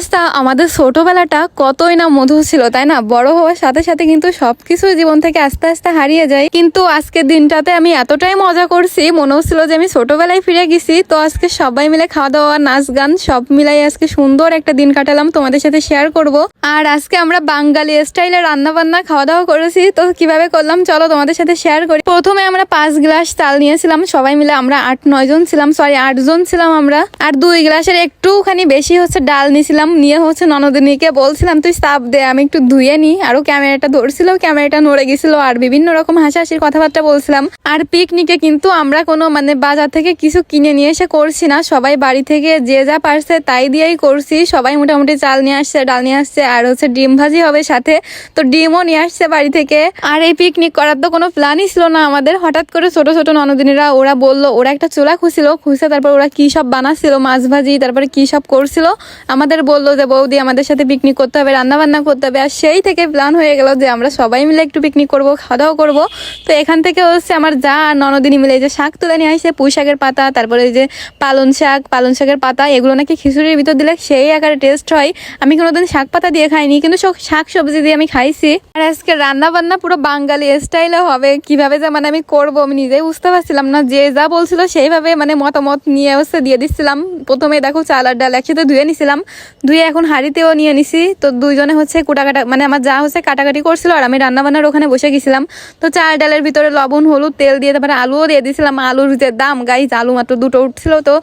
অবস্থা আমাদের ছোটবেলাটা কতই না মধু ছিল, তাই না? বড় হওয়ার সাথে সাথে কিন্তু সবকিছু জীবন থেকে আস্তে আস্তে হারিয়ে যায়। কিন্তু আজকের দিনটাতে আমি এতটাই মজা করছি, মনে হচ্ছিল যে আমি ছোটবেলায় ফিরে গেছি। তো আজকে সবাই মিলে খাওয়া দাওয়া নাচ গান সব মিলাই আজকে সুন্দর একটা দিন কাটালাম তোমাদের সাথে শেয়ার করব। আর আজকে আমরা বাঙালি স্টাইলে রান্না বান্না খাওয়া দাওয়া করেছি, তো কীভাবে করলাম চলো তোমাদের সাথে শেয়ার করি। প্রথমে আমরা পাঁচ গ্লাস চাল নিয়েছিলাম, সবাই মিলে আমরা আট নয় জন ছিলাম সরি আট জন ছিলাম আমরা। আর দুই গ্লাসের একটুখানি বেশি হচ্ছে ডাল নিয়েছিলাম নিয়ে হচ্ছে ননদিনীকে বলছিলাম, তুই সাপ দে, আমি একটু ধুয়ে নি আরও ক্যামেরাটা ধরছিল, ক্যামেরাটা নড়ে গেছিল, আর বিভিন্ন রকম হাসাহাসির কথাবার্তা বলছিলাম। আর পিকনিকে কিন্তু আমরা কোনো মানে বাজার থেকে কিছু কিনে নিয়ে এসে করছি না। সবাই বাড়ি থেকে যে যা পারছে তাই দিয়েই করছি। সবাই মোটামুটি চাল নিয়ে আসছে, ডাল নিয়ে আসছে, আর হচ্ছে ডিম ভাজি হবে সাথে। তো ডিমও নিয়ে আসছে বাড়ি থেকে। আর এই পিকনিক করার তো কোনো প্ল্যানই ছিল না আমাদের। হঠাৎ করে ছোট ছোট ননদিনীরা ওরা বলল, ওরা একটা চুলা খুঁজছিল খুঁজছে তারপর ওরা কি সব বানাচ্ছিল, মাছ ভাজি, তারপরে কি সব করছিল। আমাদের বলল যে, বৌদি, আমাদের সাথে পিকনিক করতে হবে রান্না বান্না করতে হবে। আর সেই থেকে প্ল্যান হয়ে গেল যে, আমরা সবাই মিলে একটু পিকনিক করব খাওয়া দাওয়া করব। তো এখান থেকে হচ্ছে আমার যা আর ননদিনী মিলে যে শাক তুলে নিয়ে আসছে পুঁই শাকের পাতা, তারপরে যে পালন শাক পালন শাকের পাতা, এগুলো নাকি খিচুড়ির ভিতর দিলে সেই আকারে টেস্ট হয়। আমি কোনোদিন শাক পাতা দিয়ে খাইনি, কিন্তু শাক সবজি দিয়ে আমি খাইছি। আর আজকে রান্না বান্না পুরো বাঙালি স্টাইলে হবে, কীভাবে যে মানে আমি করব আমি নিজেই বুঝতে পারছিলাম না। যে যা বলছিল সেইভাবে মানে মতামত নিয়ে হচ্ছে দিয়ে দিচ্ছিলাম। প্রথমে দেখো চাল আর ডাল একসাথে ধুয়ে নিছিলাম। ধুয়ে এখন হাঁড়িতেও নিয়ে নিছি। তো দুইজনে হচ্ছে কুটাকাটা মানে আমার যা হচ্ছে কাটাকাটি করছিল আর আমি রান্না বান্নার ওখানে বসে গেছিলাম। তো চাল ডালের ভিতরে লবণ, হলুদ, তেল দিয়ে তারপরে আলুও দিয়ে দিয়েছিলাম আলুর যে দাম গাইজ আলু মাত্র দুটো উঠছিল। তো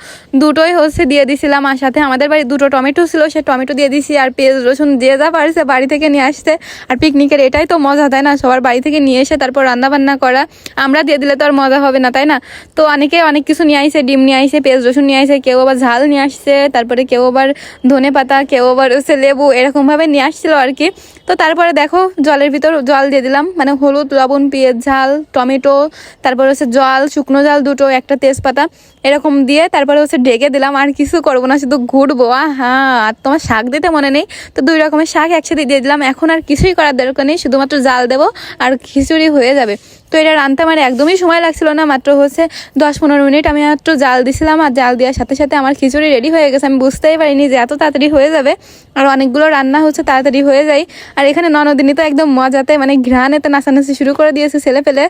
দুটোই হচ্ছে দিয়ে দিছিলাম আর সাথে আমাদের বাড়ি দুটো টমেটো ছিল, সে টমেটো দিয়ে দিছি আর পেঁয়াজ, রসুন যে যা পারছে বাড়ি থেকে নিয়ে আসতে আর পিকনিকের এটাই তো মজা, তাই না? সবার বাড়ি থেকে নিয়ে এসে তারপর রান্না বান্না করা। আমরা দিয়ে দিলে তো আর মজা হবে না, তাই না? তো অনেকে অনেক কিছু নিয়ে আইসে ডিম নিয়ে আইসে পেঁয়াজ, রসুন নিয়ে আইসে কেউ আবার ঝাল নিয়ে আসছে, তারপরে কেউ আবার ধনে পাতা কেউ আবার হচ্ছে লেবু এরকমভাবে নিয়ে আসছিল আর কি। তো তারপরে দেখো জলের ভিতর জল দিয়ে দিলাম মানে হলুদ, লবণ, পেঁয়াজ, ঝাল, টমেটো, তারপরে হচ্ছে জল, শুকনো জল দুটো, একটা তেজপাতা এরকম দিয়ে তারপরে হচ্ছে ঢেকে দিলাম, আর কিছু করব না, শুধু ঘুরবো। হ্যাঁ আর তোমার শাক দিতে মনে নেই, তো দুই রকমের শাক একসাথে দিয়ে দিলাম। এখন আর কিছুই করার দরকার নেই, শুধুমাত্র জাল দেবো, আর খিচুড়ি হয়ে যাবে। তো এটা রান্তে আমার একদমই সময় লাগছিল না, মাত্র হচ্ছে দশ পনেরো মিনিট। আমি মাত্র জাল দিছিলাম আর জাল দেওয়ার সাথে সাথে আমার খিচুড়ি রেডি হয়ে গেছে। আমি বুঝতেই পারিনি যে এত তাড়াতাড়ি হয়ে যাবে আর অনেকগুলো রান্না হচ্ছে, তাড়াতাড়ি হয়ে যায়। আর এখানে ননদিনী তো একদম মজাতে মানে ঘ্রাণেতে নাচানাচি শুরু করে দিয়েছে ছেলে পেলে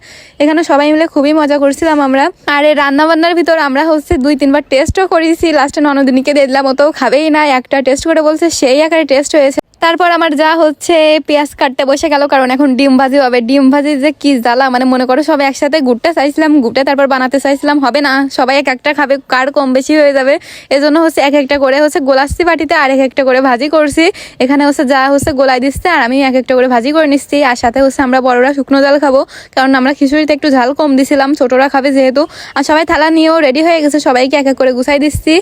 এখানে সবাই মিলে খুবই মজা করছিলাম আমরা। আর এই রান্না বান্নার ভিতর আমরা হচ্ছে দুই, তিনবার টেস্টও করেছি। লাস্টে ননদিনীকে দিয়ে দিলাম ও তো খাবেই না। একটা টেস্ট করে বলছে, সেই আকারে টেস্ট হয়েছে। তারপর আমার যা হচ্ছে, পেঁয়াজ কাটতে বসে গেল, কারণ এখন ডিম ভাজি হবে। ডিম ভাজি যে কি জ্বালা মানে মনে করো সবাই একসাথে গুটতে চাইছিলাম গুটে তারপর বানাতে চাইছিলাম, হবে না। সবাই এক একটা খাবে, কার কম বেশি হয়ে যাবে। এজন্য হচ্ছে এক একটা করে হচ্ছে গোলাস্তি বাটিতে আর এক একটা করে ভাজি করছি। এখানে হচ্ছে যা হচ্ছে গোলাই দিচ্ছে, আর আমি এক একটা করে ভাজি করে নিচ্ছি। আর সাথে হচ্ছে আমরা বড়রা শুকনো জাল খাব, কারণ আমরা খিচুড়িতে একটু ঝাল কম দিছিলাম, ছোটরা খাবে যেহেতু। আর সবাই থালা নিয়েও রেডি হয়ে গেছে, সবাইকে এক এক করে গুছাই দিচ্ছি।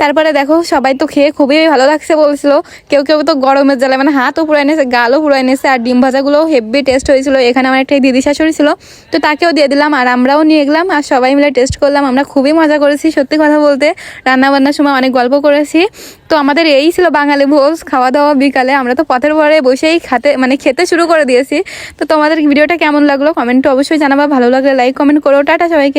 তারপরে দেখো, সবাই তো খেয়ে খুবই ভালো লাগছে বলছিল। কেউ কেউ তো গরমের জ্বালা মানে হাতও পুরাই নিয়েছে, গালও পুরাই নিয়েছে, আর ডিম ভাজাগুলোও হেভি টেস্ট হয়েছিল। এখানে আমার একটা দিদি শাশুড়ি ছিল, তো তাকেও দিয়ে দিলাম, আর আমরাও নিয়ে গেলাম, আর সবাই মিলে টেস্ট করলাম। আমরা খুবই মজা করেছি, সত্যি কথা বলতে। রান্না বান্নার সময় অনেক গল্প করেছি। তো আমাদের এই ছিল বাঙালি ভোজ খাওয়া দাওয়া বিকালে। আমরা তো পথের পরে বসেই খাতে মানে খেতে শুরু করে দিয়েছি। তো তোমাদের ভিডিওটা কেমন লাগল? কমেন্টে অবশ্যই জানাবা। ভালো লাগলে লাইক কমেন্ট করো। টাটা সবাইকে।